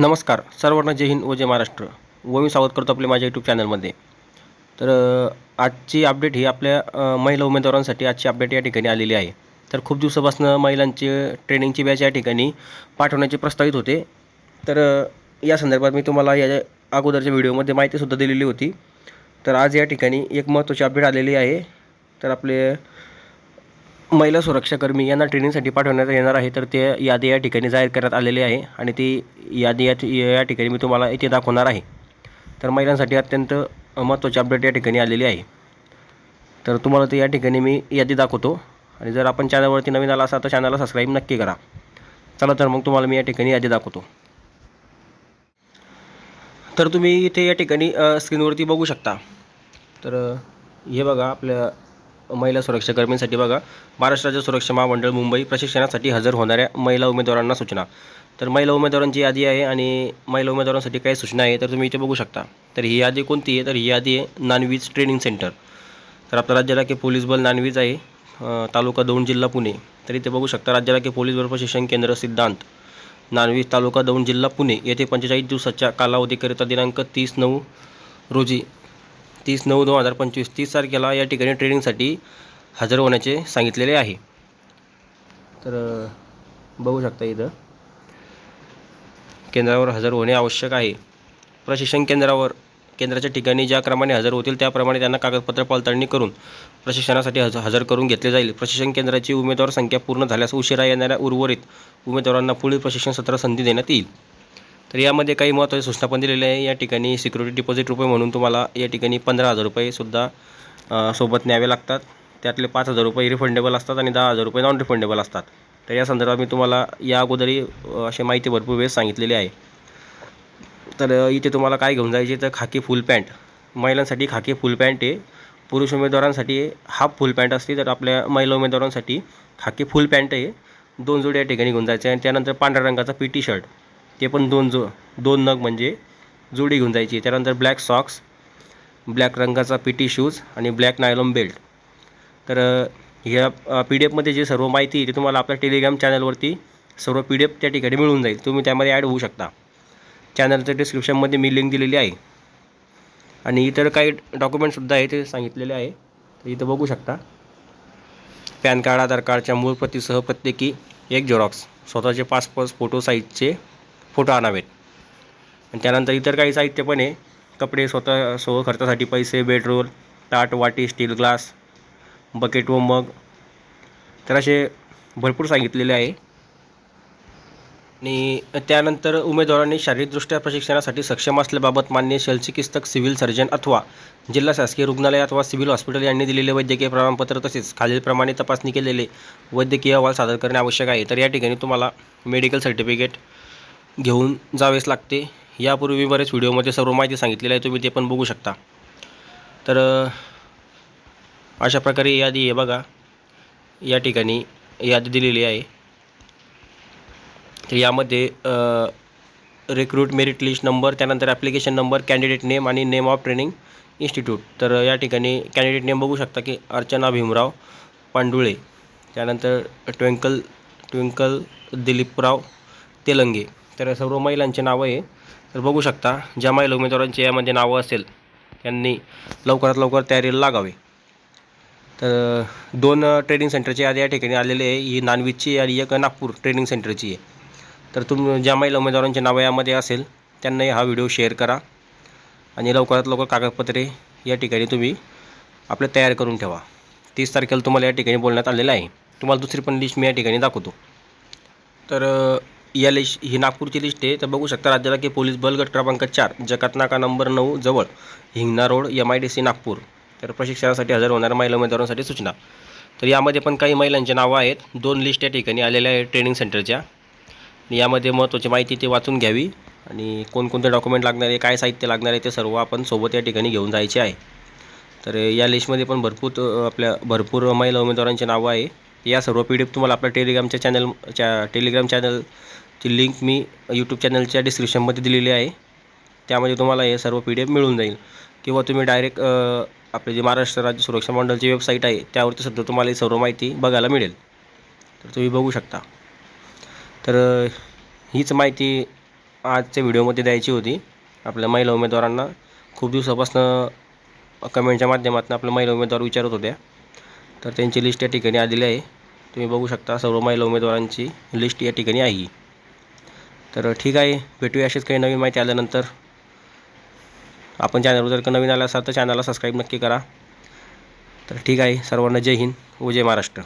नमस्कार सर्वांना जय हिंद व जय महाराष्ट्र. व मी स्वागत करतो आपल्या माझ्या यूट्यूब चॅनलमध्ये तर आजची अपडेट ही आपल्या महिला उमेदवारांसाठी आजची अपडेट या ठिकाणी आलेली आहे. तर खूप दिवसापासून महिलांची ट्रेनिंगची बॅच या ठिकाणी पाठवण्याचे प्रस्तावित होते. तर या संदर्भात मी तुम्हाला या अगोदरच्या व्हिडिओमध्ये माहितीसुद्धा दिलेली होती. तर आज या ठिकाणी एक महत्त्वाची अपडेट आलेली आहे. तर आपले महिला सुरक्षाकर्मी यांना ट्रेनिंगसाठी पाठवण्यात येणार आहे तर ते यादी या ठिकाणी जाहीर करण्यात आलेली आहे आणि ती यादी या या ठिकाणी मी तुम्हाला इथे दाखवणार आहे. तर महिलांसाठी अत्यंत महत्त्वाची अपडेट या ठिकाणी आलेली आहे. तर तुम्हाला ते या ठिकाणी मी यादी दाखवतो. आणि जर आपण चॅनलवरती नवीन आला असाल तर चॅनलला सबस्क्राईब नक्की करा. चला तर मग तुम्हाला मी या ठिकाणी यादी दाखवतो. तर तुम्ही इथे या ठिकाणी स्क्रीनवरती बघू शकता. तर हे बघा आपल्या महिला सुरक्षाकर्मींसाठी बघा. महाराष्ट्र राज्य सुरक्षा महामंडळ मुंबई प्रशिक्षणासाठी हजर होणाऱ्या महिला उमेदवारांना सूचना. तर महिला उमेदवारांची यादी आहे आणि महिला उमेदवारांसाठी काही सूचना आहे तर तुम्ही इथे बघू शकता. तर ही यादी कोणती आहे? तर ही यादी आहे नानवीज ट्रेनिंग सेंटर. तर आपल्या राज्याला की पोलीस बल नानवीज आहे तालुका दौंड जिल्हा पुणे. तर इथे बघू शकता राज्याला की पोलीस बल प्रशिक्षण केंद्र सिद्धांत. नानवीज तालुका दौंड जिल्हा पुणे. येथे पंचेचाळीस दिवसाच्या कालावधीकरिता दिनांक तीस नऊ रोजी तीस नऊ दोन हजार पंचवीस तीस तारखेला या ठिकाणी ट्रेनिंगसाठी हजर होण्याचे सांगितलेले आहे. तर बघू शकता इथं. केंद्रावर हजर होणे आवश्यक आहे. प्रशिक्षण केंद्रावर केंद्राच्या ठिकाणी ज्या क्रमाने हजर होतील त्याप्रमाणे त्यांना कागदपत्र पडताळणी करून प्रशिक्षणासाठी हज हजर करून घेतले जाईल. प्रशिक्षण केंद्राची उमेदवार संख्या पूर्ण झाल्यास उशिरा येणाऱ्या उर्वरित उमेदवारांना पुढील प्रशिक्षण सत्र संधी देण्यात येईल. तर यामध्ये काही महत्त्वाच्या सूचना पण दिलेल्या आहे. या ठिकाणी सिक्युरिटी डिपॉझिट रुपये म्हणून तुम्हाला या ठिकाणी पंधरा हजार रुपयेसुद्धा सोबत न्यावे लागतात. त्यातले पाच हजार रुपये रिफंडेबल असतात आणि दहा हजार रुपये नॉन रिफंडेबल असतात. तर या संदर्भात मी तुम्हाला या अगोदरही अशी माहिती भरपूर वेळेस सांगितलेली आहे. तर इथे तुम्हाला काय घेऊन जायचे तर खाकी फुल पॅन्ट. महिलांसाठी खाकी फुल पॅन्ट आहे. पुरुष उमेदवारांसाठी हाफ फुल पॅन्ट असते. तर आपल्या महिला उमेदवारांसाठी खाकी फुल पॅन्ट आहे. दोन जोडी या ठिकाणी घेऊन जायचे आणि त्यानंतर पांढऱ्या रंगाचा पी टी शर्ट. ते पण दोन जो दोन नग म्हणजे जोडी घेऊन जायची. त्यानंतर ब्लॅक सॉक्स ब्लॅक रंगाचा पी टी शूज आणि ब्लॅक नायलॉन बेल्ट तर ह्या पी डी एफमध्ये जे सर्व माहिती आहे ते तुम्हाला आपल्या टेलिग्राम चॅनलवरती सर्व पी डी एफ त्या ठिकाणी मिळून जाईल. तुम्ही त्यामध्ये ॲड होऊ शकता. चॅनलच्या डिस्क्रिप्शनमध्ये मी लिंक दिलेली आहे. आणि इतर काही डॉक्युमेंटसुद्धा आहे ते सांगितलेले आहे. तर इथं बघू शकता. पॅन कार्ड आधार कार्डच्या मूळ प्रतीसह प्रत्येकी एक झेरॉक्स स्वतःचे पासपोर्ट फोटो साईजचे फोटो आणावेत. आणि त्यानंतर इतर काही साहित्य पण आहे. कपडे स्वतः सह खर्चासाठी पैसे बेडरोल ताट वाटी स्टील ग्लास बकेट व मग. तर असे भरपूर सांगितलेले आहे. आणि त्यानंतर उमेदवारांनी शारीरिकदृष्ट्या प्रशिक्षणासाठी सक्षम असल्याबाबत मान्य शल्यचिकित्सक सिव्हिल सर्जन अथवा जिल्हा शासकीय रुग्णालय अथवा सिव्हिल हॉस्पिटल यांनी दिलेले वैद्यकीय प्रमाणपत्र तसेच खालीलप्रमाणे तपासणी केलेले वैद्यकीय अहवाल सादर करणे आवश्यक आहे. तर या ठिकाणी तुम्हाला मेडिकल सर्टिफिकेट घेऊन जावेच लागते. यापूर्वी बरेच व्हिडिओमध्ये सर्व माहिती सांगितलेली आहे तुम्ही ते पण बघू शकता. तर अशा प्रकारे यादी आहे बघा. या ठिकाणी यादी दिलेली आहे. तर यामध्ये रिक्रूट मेरिट लिस्ट नंबर त्यानंतर ॲप्लिकेशन नंबर कॅन्डिडेट नेम आणि नेम ऑफ ट्रेनिंग इन्स्टिट्यूट तर या ठिकाणी कॅन्डिडेट नेम बघू शकता की अर्चना भीमराव पांडुळे. त्यानंतर ट्विंकल ट्विंकल दिलीपराव तेलंगे. तर सर्व महिलांचे नावं आहे. तर बघू शकता ज्या महिला उमेदवारांची यामध्ये नावं असेल त्यांनी लवकरात लवकर तयारीला लागावे. तर दोन ट्रेनिंग सेंटरची यादी या ठिकाणी आलेली आहे. ही नानवीची आणि एक नागपूर ट्रेनिंग सेंटरची आहे. तर तुम ज्या महिला उमेदवारांचे नावं यामध्ये असेल त्यांनाही हा व्हिडिओ शेअर करा. आणि लवकरात लवकर कागदपत्रे या ठिकाणी तुम्ही आपले तयार करून ठेवा. तीस तारखेला तुम्हाला या ठिकाणी बोलण्यात आलेलं आहे. तुम्हाला दुसरी पण लिस्ट मी या ठिकाणी दाखवतो. तर या लिस्ट ही नागपूरची लिस्ट आहे. तर बघू शकता राज्याला की पोलीस बल गट क्रमांक चार जकातनाका नंबर नऊ जवळ Hingna road M I D C Nagpur. तर प्रशिक्षणासाठी हजर होणाऱ्या महिला उमेदवारांसाठी सूचना. तर यामध्ये पण काही महिलांची नावं आहेत. दोन लिस्ट या ठिकाणी आलेल्या आहेत ट्रेनिंग सेंटरच्या. यामध्ये महत्त्वाची माहिती ते वाचून घ्यावी. आणि कोणकोणते डॉक्युमेंट लागणार आहे काय साहित्य लागणार आहे ते सर्व आपण सोबत या ठिकाणी घेऊन जायचे आहे. तर या लिस्टमध्ये पण भरपूर आपल्या भरपूर महिला उमेदवारांची नावं आहे. या सर्व पी डी एफ तुम्हाला आपल्या टेलिग्रामच्या चॅनल च्या टेलिग्राम चॅनल ती लिंक मी यूट्यूब चॅनलच्या डिस्क्रिप्शनमध्ये दिलेली आहे. त्यामध्ये तुम्हाला हे सर्व पी डी एफ मिळून जाईल. किंवा तुम्ही डायरेक्ट आपले जे महाराष्ट्र राज्य सुरक्षा मंडळची वेबसाईट आहे त्यावरती सुद्धा तुम्हाला ही सर्व माहिती बघायला मिळेल. तर तुम्ही बघू शकता. तर हीच माहिती आजच्या व्हिडिओमध्ये द्यायची होती. आपल्या महिला उमेदवारांना खूप दिवसापासून कमेंटच्या माध्यमातून आपल्या महिला उमेदवार विचारत होत्या. तर त्यांची लिस्ट या ठिकाणी आलेली आहे. तुम्ही बघू शकता सर्व महिला उमेदवारांची लिस्ट या ठिकाणी आहे तर ठीक आहे भेटूया अशीच काही नवीन माहिती आल्यानंतर. आपण चॅनलवर जर का नवीन आला असाल तर चॅनलला सबस्क्राईब नक्की करा. तर ठीक आहे सर्वांना जय हिंद व जय महाराष्ट्र.